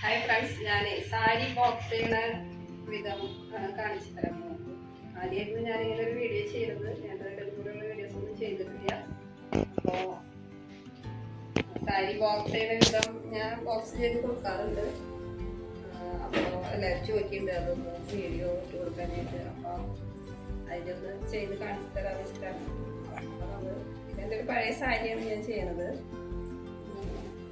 Hi friends ഞാൻ sari box ചെയ്യണ വിധം കാണിച്ചു തരാം. നിങ്ങൾക്ക്. ആദ്യമായിരുന്നു ഞാൻ ഇങ്ങനെ ഒരു വീഡിയോ ചെയ്തത് ഞാൻ കൂടെയുള്ള വീഡിയോസ് ഒന്നും ചെയ്തിട്ടില്ല. അപ്പോൾ സാരി ബോക്സ് ചെയ്യണ വിധം ഞാൻ ബോക്സ് ചെയ്ത് കൊടുക്കാറുണ്ട്. അപ്പോൾ എല്ലാവരും ചോദിക്കുന്നുണ്ട് അതൊന്ന് വീഡിയോ ഇട്ട് കൊടുക്കാനായിട്ട്. അപ്പോൾ ഒന്ന് ചെയ്ത് കാണിച്ചു തരാൻ വെച്ചിട്ടാണ് നമ്മൾ ഇതെന്റെ ഒരു പഴയ സാരിയാണ് ഞാൻ ചെയ്യണത്.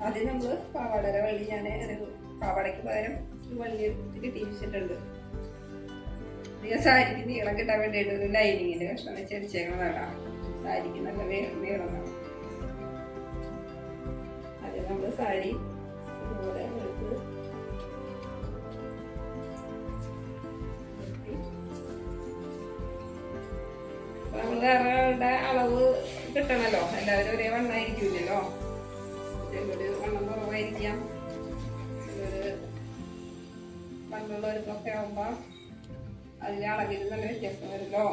ആദ്യം നമ്മൾ പാവാടര വഴി ഞാൻ ഒരു പാവാടയ്ക്ക് പകരം വള്ളി എടുത്തിട്ട് ടീച്ചിട്ടുണ്ട് ഞാൻ സാരിക്ക് നീളം കിട്ടാൻ വേണ്ടിയിട്ട് ഒരു ലൈനിങ്ങിന്റെ കഷ്ണം വെച്ച് അടിച്ചേക്കണതാണ് സാരിക്ക് നല്ല വേറെ നീളം ആദ്യം നമ്മൾ സാരി ഇതുപോലെ അളവ് കിട്ടണല്ലോ. എല്ലാവരും ഒരേ വണ്ണമായിരിക്കില്ലല്ലോ വണ്ണം കുറവായിരിക്കാം. പണ്ടുള്ളവർക്കൊക്കെ ആകുമ്പോ അതിന്റെ അളവിൽ നല്ല വ്യത്യാസം വരുമല്ലോ.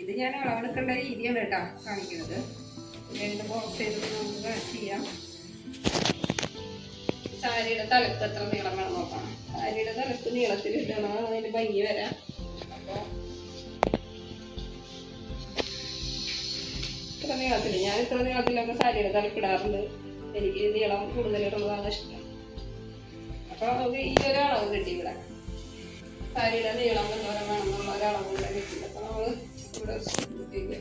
ഇത് ഞാൻ അളവെടുക്കേണ്ട രീതിയാണ് കേട്ടോ കാണിക്കുന്നത്. രണ്ട് ബോക്സ് ചെയ്ത് നമുക്ക് ചെയ്യാം. സാരിയുടെ തലക്ക് എത്ര നീളം വേണം നോക്കാം. സാരിയുടെ തലക്ക് നീളത്തിൽ ഇടണം അതിന് ഭംഗി വരാം. ഞാൻ ഇത്ര നീളത്തിലൊക്കെ സാരിയുടെ തലക്കിടാറുണ്ട് എനിക്ക് നീളം കൂടുതലായിട്ടുള്ളതാണ് ഇഷ്ടം അപ്പൊ നമുക്ക് ഈ ഒരു അളവ് കിട്ടി ഇവിടെ. സാരിയുടെ നീളം എന്തോരം വേണമെന്നുള്ള ഒരു അളവ് ഇവിടെ കിട്ടി. അപ്പൊ നമ്മൾ ഇവിടെ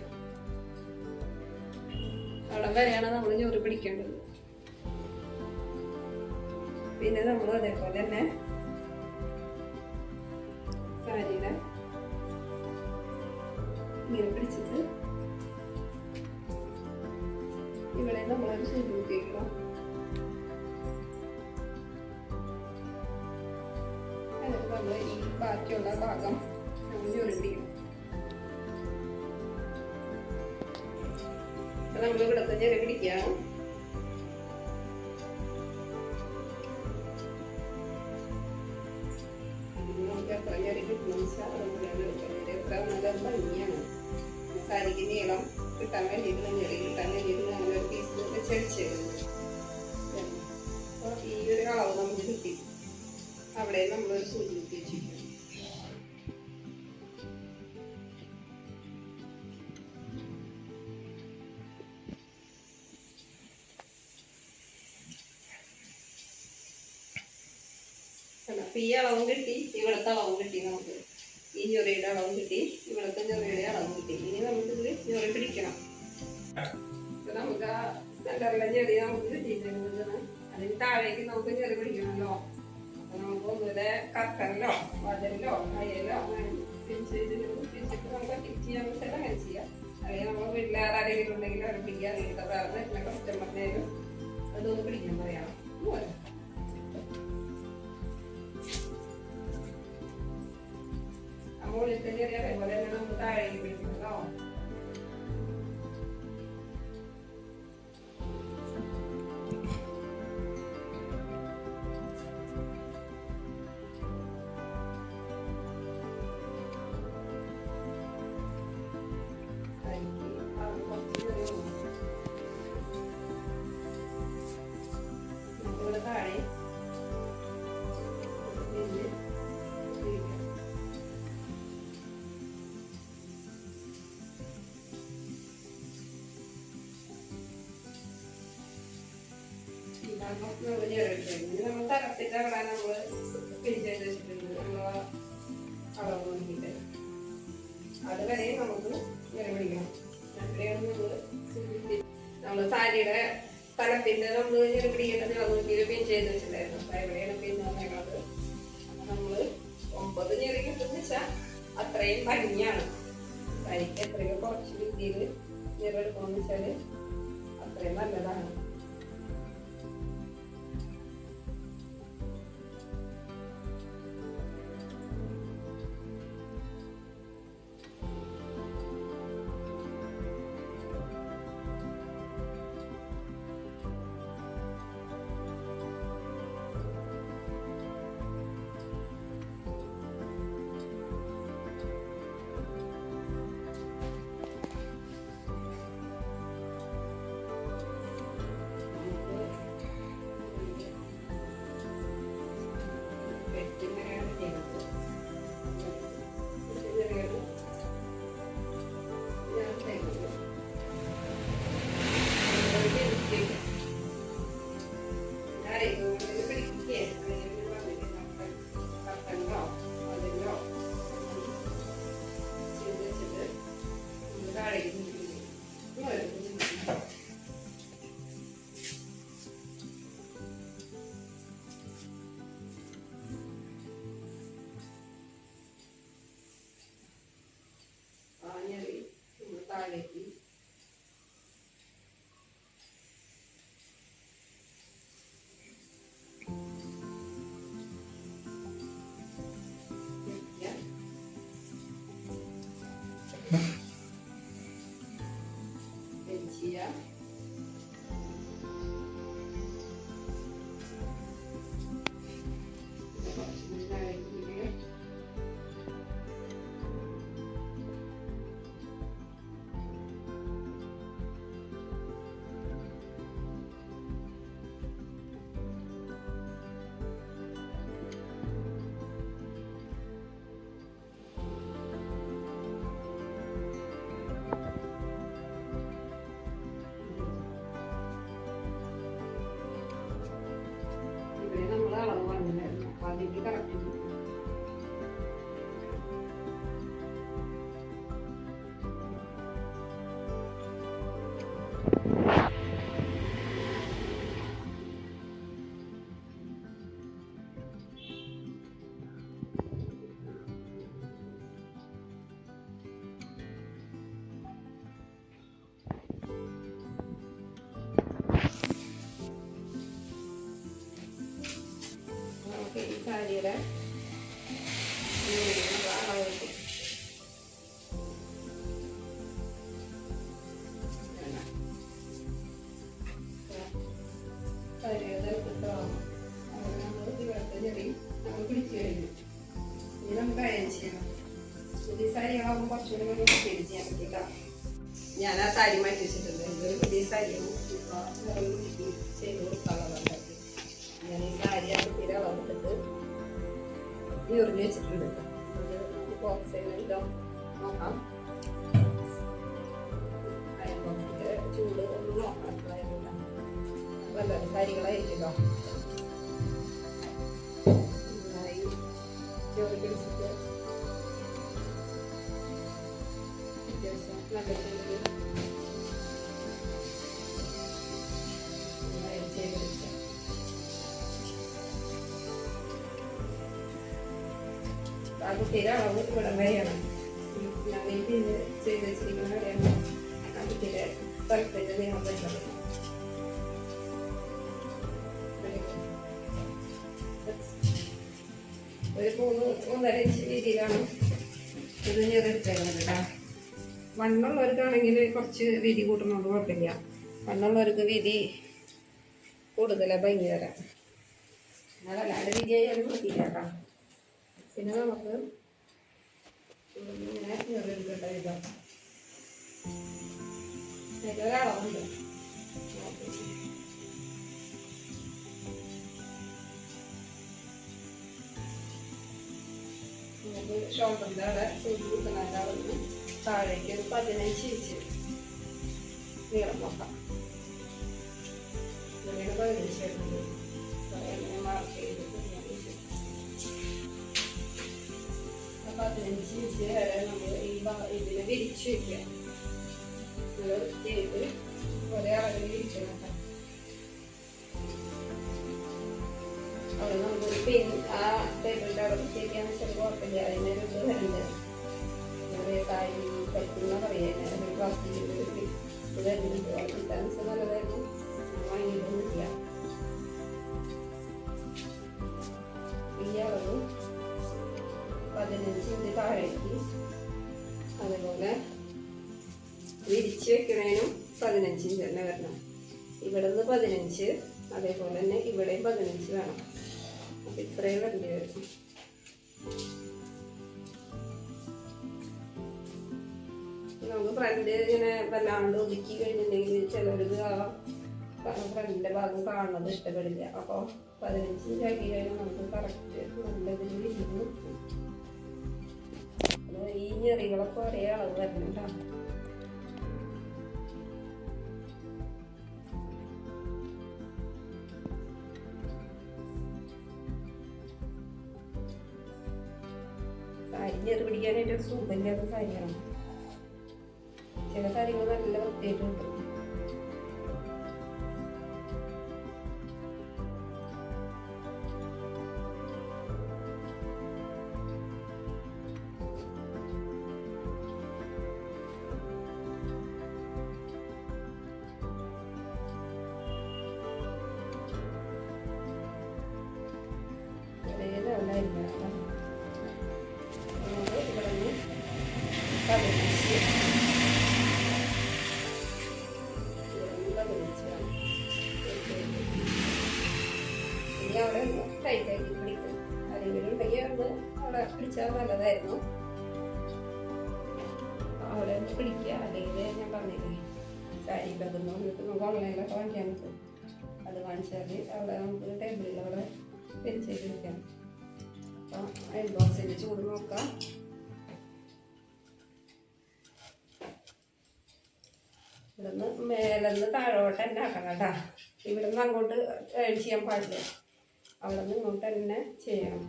അവിടെ വരെയാണ് നമ്മൾ ഞൊറി പിടിക്കേണ്ടത്. പിന്നെ നമ്മൾ അതേപോലെ തന്നെ സാരിയുടെ ഇങ്ങനെ പിടിച്ചിട്ട് ഇവിടെ നമ്മളത് സൂചി കുത്തിയേക്കണം എന്നിട്ട് നമ്മൾ ഈ ബാക്കിയുള്ള ഭാഗം നമ്മൾ ഞൊരുണ്ടിക്കണം നമ്മൾ ഇവിടുത്തെ ഞെറി പിടിക്കുകയാണ് നമുക്ക് എത്ര ഞെറി കിട്ടണം വെച്ചാൽ അതുപോലെയാണ് എടുക്കുന്നത് എത്ര നല്ല ഭംഗിയാണ്. സാരിക്ക് നീളം കിട്ടാൻ വേണ്ടിയിട്ട് പീസ് വെച്ചടിച്ചിരുന്നത് അപ്പോൾ ഈ അളവ് നമുക്ക് കിട്ടി. അവിടെ നമ്മളൊരു സൂചി കുത്തി വെച്ചിരിക്കും അപ്പൊ ഈ അളവും കിട്ടി ഇവിടുത്തെ അളവും കിട്ടി നമുക്ക്. ഈ ഞൊറിയുടെ അളവും കിട്ടി ഇവിടുത്തെ ഞൊറിയുടെ അളവും കിട്ടി. ഇനി നമുക്ക് ഇത് ഞൊറി പിടിക്കണം. നമുക്ക് ആ സെന്ററിലെ ഞെറി നമുക്ക് കിട്ടിയിട്ടുണ്ട് അതിന് താഴേക്ക് നമുക്ക് ഞെറി പിടിക്കണമല്ലോ. അപ്പൊ നമുക്ക് ഒന്നുകൂടെ കർട്ടനിലോ വതലിലോ അയ്യലോ പിടിച്ചിട്ട് നമുക്ക് ഫിറ്റ് ചെയ്യാൻ വെച്ചാൽ അങ്ങനെ ചെയ്യാം. അല്ലെങ്കിൽ നമ്മൾ ആരെങ്കിലും ഉണ്ടെങ്കിൽ അവർ പിടിക്കുക അല്ലെങ്കിൽ വേറെ വരുന്ന കസ്റ്റമറിനേലും അതൊന്ന് പിടിക്കാൻ പറയാം. പോലെ മുകളിൽ തന്നെ അതേപോലെ തന്നെ നമുക്ക് താഴേക്ക് പിടിക്കണല്ലോ നമ്മൾ നമ്മൾ നമ്മൾ നമുക്ക് നമ്മൾ നമ്മൾ സാരിയുടെ തലപ്പിന്റെ നമ്മൾ ഇങ്ങനെ പിടിക്കേണ്ടത് അത് നോക്കിയിട്ട് പിൻ ചെയ്ത് വെച്ചിട്ടുണ്ടായിരുന്നു അപ്പൊ എവിടെയാണ് നമ്മൾ ഒമ്പത് ഞെറി കിട്ടുന്ന വെച്ചാൽ അത്രയും ഭംഗിയാണ് സാരിക്ക് എത്രയോ കുറച്ച് രീതിയിൽ ഞെറെടുക്കണമെന്ന് വെച്ചാൽ അത്രയും നല്ലതാണ്. അതിലേക്ക് കറക്റ്റ് ഈ നല്ല സാരികളായിരിക്കുമല്ലോ നന്നായി ഞെറി പിടിച്ചിട്ട് അത്യാവശ്യം നല്ല വെച്ചാൽ ആ കുട്ടിയുടെ അളവ് ഇവിടം വരെയാണ്. ഞാൻ ചെയ്ത് വെച്ചിരിക്കുന്ന വരെയാണ് ആ കുട്ടിയുടെ സ്ഥലത്തിന്റെ നീളം വരുന്നത്. മൂന്ന് വരച്ച ഇഞ്ച് വീതിയിലാണ് ഇത് ഞെറിച്ചേക്കുന്നത് കേട്ടോ വണ്ണുള്ളവർക്കാണെങ്കിൽ കുറച്ച് വീതി കൂട്ടുന്നതുകൊണ്ട് കുഴപ്പമില്ല. വണ്ണുള്ളവർക്ക് വീതി കൂടുതലാണ് ഭംഗി തരാം അതല്ലാണ്ട് ചെയ്യാനും പറ്റില്ല കേട്ടോ പിന്നെ നമുക്ക് ഇങ്ങനെ ഞെറിയെടുക്കേണ്ട വിധം അതിലൊരളവുണ്ട് നമുക്ക് ഷോൾഡറിന്റെ അവിടെ സൂചി കുത്തുന്നതിന്റെ താഴേക്ക് ഒരു പതിനഞ്ച് ഇഞ്ച് നീളം നോക്കാം ഇങ്ങനെയാണ് പതിനഞ്ച് വരുന്നത്. എങ്ങനെ മാർക്ക് ചെയ്ത് പതിനഞ്ച് ഇഞ്ച് വരെ നമ്മൾ ഈ ഇതിനെ വിരിച്ച് വെക്കുക. നമ്മൾ ചെയ്ത് ഒരേ അളവിൽ വിരിച്ചു നോക്കാം നമുക്കൊരു പെയിൻ ആ ടേബിളിന്റെ അവിടെ കുത്തിയിരിക്കാൻ വെച്ചാൽ കുഴപ്പമില്ല. അതിന്റെ ഒരു ഇത് വരുന്നത് നമ്മുടെ സാരി കളിക്കുന്ന പറയാൻ പ്ലാസ്റ്റിക് ഇത് വരുന്നുണ്ട് അത് കിട്ടാൻ നല്ലതായിരുന്നു. പതിനഞ്ച് ഇഞ്ച് താഴേക്ക്. അതുപോലെ വിരിച്ച് വെക്കണേനും പതിനഞ്ച് ഇഞ്ച് തന്നെ വരണം. ഇവിടെ നിന്ന് പതിനഞ്ച് അതേപോലെ തന്നെ ഇവിടെയും പതിനഞ്ച് വേണം. അപ്പം ഇത്രയും വേണ്ടി വരും നമുക്ക് ഫ്രണ്ട് ഇങ്ങനെ വല്ലാണ്ട് ഒതുക്കി കഴിഞ്ഞിട്ടുണ്ടെങ്കിൽ ചിലർക്ക് ആ ഫ്രണ്ടിന്റെ ഭാഗം കാണുന്നത് ഇഷ്ടപ്പെടില്ല. അപ്പോൾ പതിനഞ്ച് ഇഞ്ച് ആക്കി കഴിഞ്ഞാൽ നമുക്ക് കറക്റ്റ് വിരിഞ്ഞ് നിൽക്കും അപ്പോൾ ഈ ഞെറികളൊക്കെ ഒരേ അളവ് വരണം ഞെറി പിടിക്കാനായിട്ട് ഒരു സുഖമില്ലാത്ത സാരിയാണ് ചില കാര്യങ്ങൾ നല്ല വൃത്തിയായിട്ടുണ്ട് സാരി എന്നിട്ട് നമുക്ക് ഓൺലൈനിലൊക്കെ വാങ്ങിക്കാൻ പറ്റും. അത് വാങ്ങിച്ചാൽ അവിടെ നമുക്ക് ടേബിളിൽ അവിടെ പിരിച്ചേക്ക് വെക്കാം അപ്പം അയൺ ബോക്സിന്റെ ചൂട് നോക്കാം. ഇവിടുന്ന് മേലെന്ന് താഴോട്ട് തന്നെ ആക്കണം കേട്ടോ. ഇവിടുന്ന് അങ്ങോട്ട് ചെയ്യാൻ പാടില്ല. അവിടെ നിന്ന് ഇങ്ങോട്ട് തന്നെ ചെയ്യണം.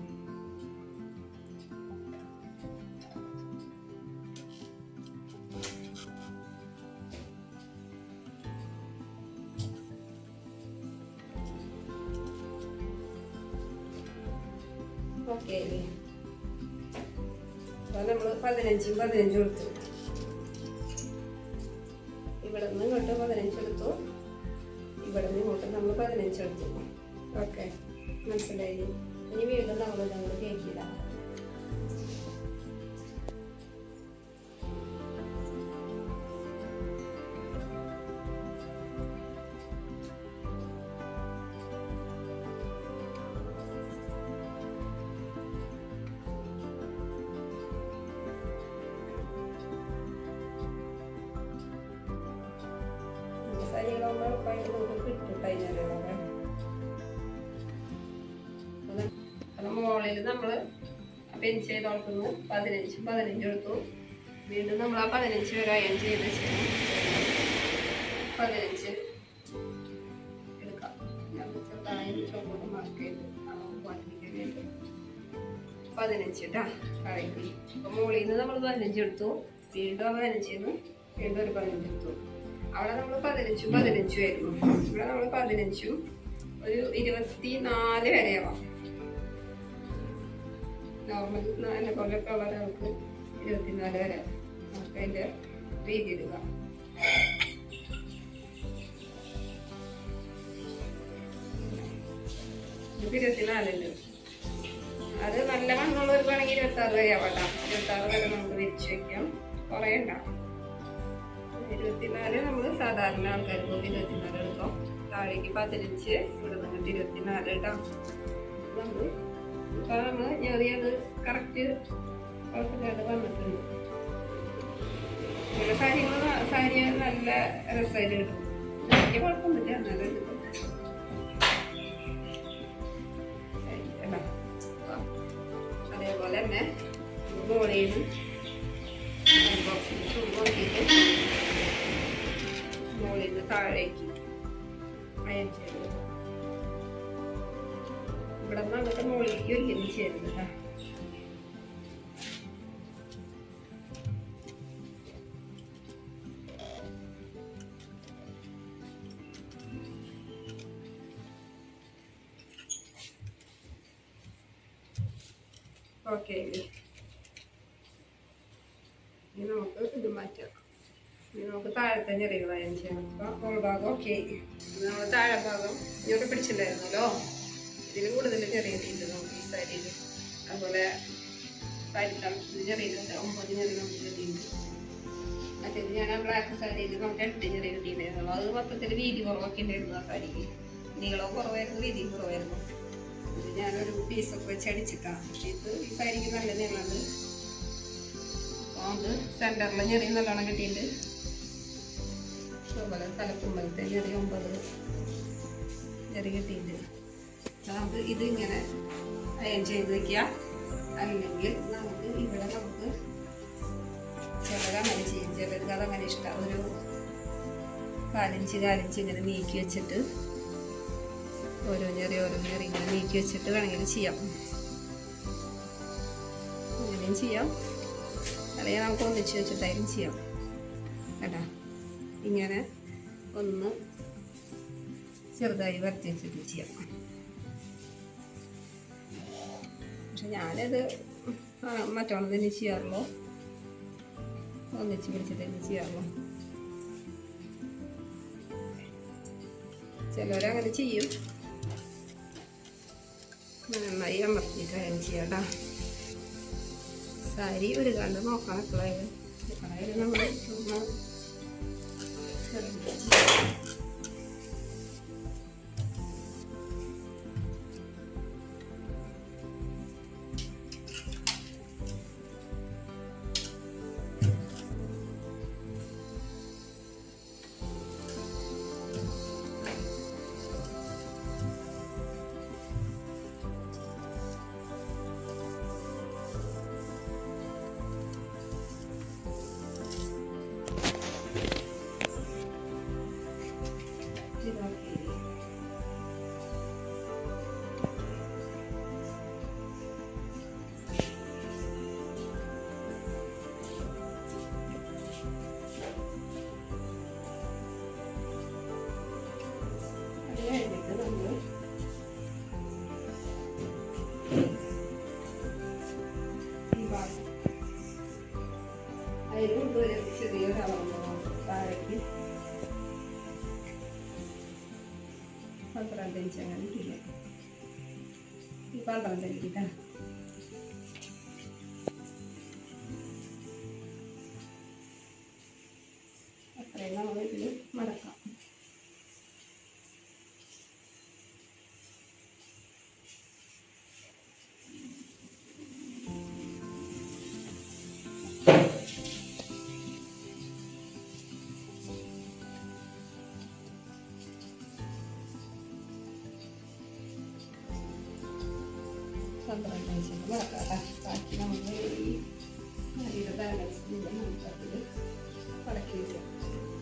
പതിനഞ്ചും കൊടുത്തു ഇവിടെ നിന്ന് ഇങ്ങോട്ട് പതിനഞ്ച് എടുത്തു ഇവിടെ നിന്ന് ഇങ്ങോട്ട് നമ്മൾ പതിനഞ്ച് എടുത്തു ഓക്കെ. മനസ്സിലായി? ഇനി വീണ്ടും നമ്മൾ നമ്മൾ കേൾക്കില്ല പെൻ ചെയ്ത് കൊടുക്കുന്നു പതിനഞ്ച് പതിനഞ്ച് എടുത്തു. വീണ്ടും നമ്മൾ ആ പതിനഞ്ച് വരെ അയൺ ചെയ്ത് പതിനഞ്ച് എടുക്കാം. ഞാൻ. പതിനഞ്ച് കേട്ടാ മുകളിൽ നിന്ന് നമ്മൾ പതിനഞ്ച് എടുത്തു. വീണ്ടും ആ പതിനഞ്ചിൽ വീണ്ടും ഒരു പതിനഞ്ച് എടുത്തു. അവിടെ നമ്മൾ പതിനഞ്ചും പതിനഞ്ചും ആയിരുന്നു. ഇവിടെ നമ്മൾ പതിനഞ്ചും ഒരു ഇരുപത്തി നാല് വരെയാവാം നോർമൽ എന്നെ പോലെയൊക്കെ ഉള്ള ഒരാൾക്ക് ഇരുപത്തിനാല് വരെ നമുക്ക് അതിന്റെ രീതി ഇടുക. അത് നല്ല മണ്ണുള്ളവർ വേണമെങ്കിൽ ഇരുപത്തി ആറ് വരെ ആവട്ടെ. ഇരുപത്തി ആറ് വരെ നമുക്ക് വിരിച്ചു വെക്കാം. കുറയണ്ട ഇരുപത്തിനാല് നമ്മൾ സാധാരണ ആൾക്കാർക്ക് ഇരുപത്തിനാല് എടുക്കാം. താഴേക്ക് പതിനഞ്ച് ഇവിടെ നിന്നിട്ട് ഇരുപത്തിനാല് കേട്ടോ നമ്മൾ ഇപ്പൊ നമ്മൾ ഞെറിയത് കറക്റ്റ് കുഴപ്പമില്ലാതെ വന്നിട്ടുണ്ട് ചില സാരികൾ സാരി നല്ല രസമായിട്ട് കിട്ടും വലിയ കുഴപ്പമൊന്നുമില്ല എന്നാലും. അതേപോലെ തന്നെ മുകളിൽ നിന്ന് ഇവിടെ നിന്ന് അങ്ങോട്ട് മുകളിലേക്ക് ഒരിക്കലും ചേരുന്നത് കേട്ടോ ഓക്കെ ഇനി നമുക്ക് ഇത് മാറ്റാം. ഇനി നമുക്ക് താഴത്തെ ഞെറികളായാലും ചെയ്യാം അപ്പോൾ ഭാഗം ഓക്കെ താഴെ ഭാഗം ഇങ്ങോട്ട് പിടിച്ചിട്ടുണ്ടായിരുന്നല്ലോ. കൂടുതൽ ചെറിയുണ്ട് നമുക്ക് ഈ സാരിയിൽ അതുപോലെ സാരി ചെറിയുണ്ട് ഒമ്പത് ചെറിയ നമുക്ക് കിട്ടിയിട്ടുണ്ട്. മറ്റേ ഞാൻ ബ്ലാക്ക് സാരിയിൽ നമുക്ക് എട്ട് ചെറിയ കിട്ടിയിട്ടുണ്ടായിരുന്നു അത് മൊത്തത്തിൽ വീതി കുറവൊക്കെ ഉണ്ടായിരുന്നു ആ സാരിക്ക് നീളവും കുറവായിരുന്നു വീതിയും കുറവായിരുന്നു. ഇത് ഞാനൊരു പീസൊക്കെ വെച്ച് അടിച്ചിട്ടാണ് പക്ഷേ ഇത് ഈ സാരിക്ക് നല്ല നീളാണ് അത് സെന്ററിൽ ചെറിയ നല്ലോണം കിട്ടിയിട്ടുണ്ട്. അതുപോലെ തലക്കുമ്പലത്തെ ചെറിയ ഒമ്പത് ചെറിയ കിട്ടിയിട്ടുണ്ട്. നമുക്ക് ഇതിങ്ങനെ അയൺ ചെയ്ത് വെക്കുക. അല്ലെങ്കിൽ നമുക്ക് ഇവിടെ നമുക്ക് ചിലത് അങ്ങനെ ചെയ്യും. ചിലർക്ക് അതങ്ങനെ ഇഷ്ടം. ഒരു കാലിഞ്ച് കാലിഞ്ച് ഇങ്ങനെ നീക്കി വെച്ചിട്ട് ഓരോ ഞെറി ഓരോ ഞെറി ഇങ്ങനെ നീക്കി വെച്ചിട്ട് വേണമെങ്കിൽ ചെയ്യാം. അങ്ങനെയും ചെയ്യാം. അല്ലെങ്കിൽ നമുക്ക് ഒന്നിച്ച് വെച്ചിട്ടായാലും ചെയ്യാം. കേട്ടാ? ഇങ്ങനെ ഒന്ന് ചെറുതായി വരത്തി വെച്ചിട്ട് ചെയ്യാം. പക്ഷെ ഞാനത് മറ്റോളം തന്നെ ചെയ്യാറുള്ളൂ. ഒന്നിച്ച് പിടിച്ചിട്ട് തന്നെ ചെയ്യാറുള്ളൂ. ചിലവരങ്ങനെ ചെയ്യും. നന്നായി അമർത്തിയിട്ട് അയൺ ചെയ്യാം കേട്ടോ സാരി ഒരു കണ്ട് നോക്കണം എപ്പോഴായാലും. എപ്പോഴായാലും നമ്മൾ ഒന്ന് കൊണ്ട് ഒരു ചെറിയ കളറുണ്ട് താഴേക്ക് പന്ത്രണ്ട് ഇഞ്ച് അങ്ങനെ ഇട്ടില്ല ഈ പന്ത്രണ്ട് ഇഞ്ച് പന്ത്രണ്ട് മടക്കാം ട്ടാ. ബാക്കി നമ്മൾ ഈ അരിയുടെ ബാലൻസ് നമുക്കതിൽ മടക്കി വയ്ക്കാം ഓക്കെ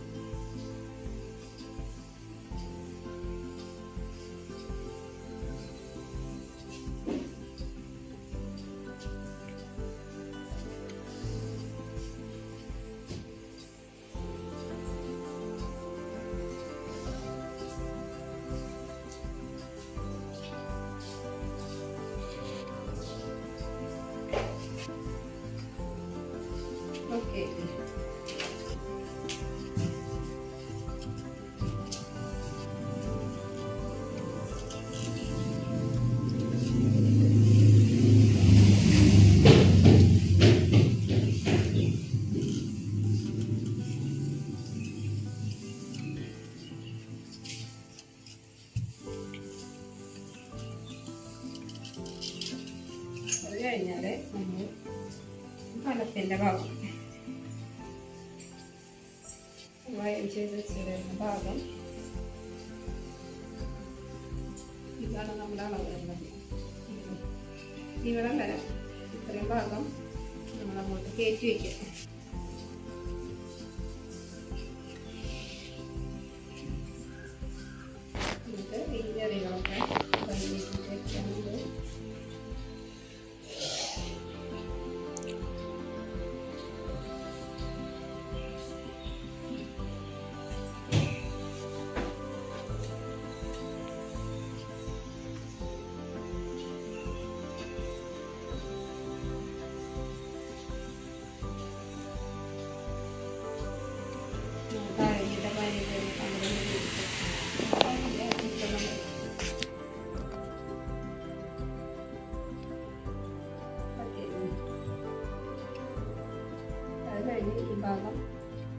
കഴിഞ്ഞ് ഈ ഭാഗം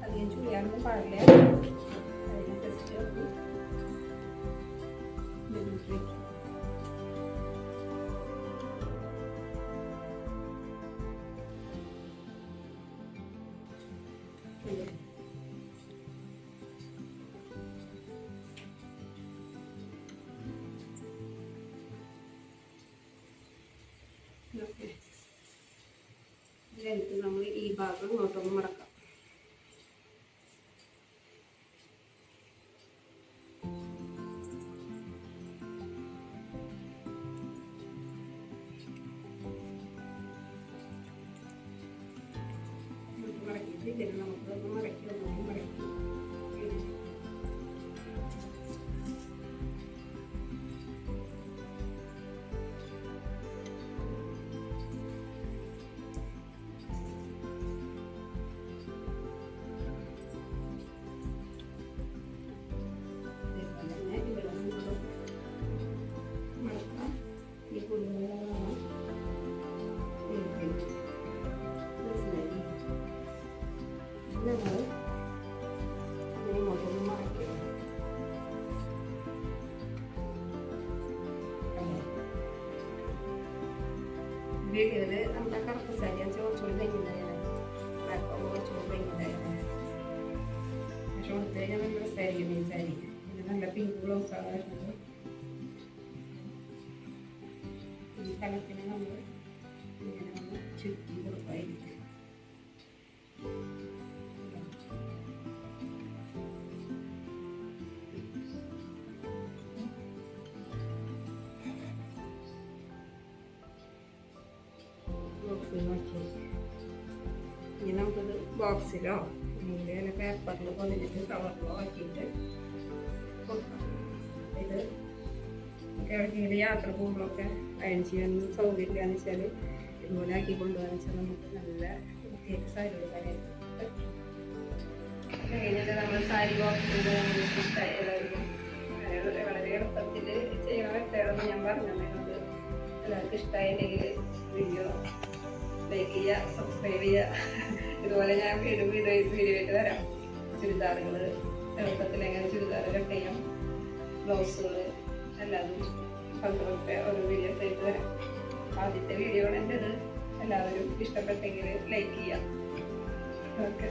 അധികം ചുളിയാണെന്ന് പാടില്ല. അതിന് ജസ്റ്റ് ഇതിനകത്ത് നമ്മൾ ഈ ഭാഗം ഇങ്ങോട്ടൊന്ന് മടക്കാം. മടക്കിയിട്ട് ഇതിനെ നമുക്കൊന്ന് മടക്കി ഒന്നും മടക്കി. വീഡിയോയിൽ നമ്മുടെ കറുത്ത സാരി കുറച്ചുകൂടി ഭംഗിയുണ്ടായിരുന്നു ബ്ലാക്ക് കുറച്ചുകൂടി ഭംഗിയുണ്ടായിരുന്നു പക്ഷെ കൊടുത്തു കഴിഞ്ഞാൽ നല്ല സാരി ഈ സാരി ഇത് നല്ല പിങ്ക് ബ്ലൗസാണ് വരുന്നത് ഈ ബോക്സിലോ അല്ലെങ്കിൽ പേപ്പറിലോ പൊതിഞ്ഞിട്ട് കവറിലോ ആക്കിയിട്ട് കൊടുക്കാം. ഇത് എവിടെയെങ്കിലും യാത്ര പോകുമ്പോഴൊക്കെ അയൺ ചെയ്യാനൊന്നും സൗകര്യമില്ല എന്ന് വെച്ചാൽ ഇതുപോലെ ആക്കി കൊണ്ടുപോകാന്ന് വെച്ചാൽ നമുക്ക് നല്ല വൃത്തിയായിട്ട് സാരി എടുക്കാനായിട്ട് പറ്റും കഴിഞ്ഞിട്ട് നമ്മൾ സാരി ബോക്സിന്റെ വളരെ എളുപ്പത്തിൽ ചെയ്യണ മെത്തേഡൊന്നും ഞാൻ പറഞ്ഞു എല്ലാവർക്കും ഇഷ്ടമായില്ലെങ്കിൽ വീഡിയോ ലൈക്ക് ചെയ്യുക സബ്സ്ക്രൈബ് ചെയ്യുക. ഇതുപോലെ ഞാൻ വീണ്ടും വീണ്ടും വീഡിയോ ആയിട്ട് വരാം. ചുരിദാറുകൾ എളുപ്പത്തിൽ എങ്ങനെ ചുരിദാർ കട്ട് ചെയ്യാം ബ്ലൗസുകൾ എല്ലാതും പലതൊക്കെ ഓരോ വീഡിയോസ് ആയിട്ട് വരാം. ആദ്യത്തെ വീഡിയോ എന്റെത്. എല്ലാവരും ഇഷ്ടപ്പെട്ടെങ്കിൽ ലൈക്ക് ചെയ്യാം. ഓക്കെ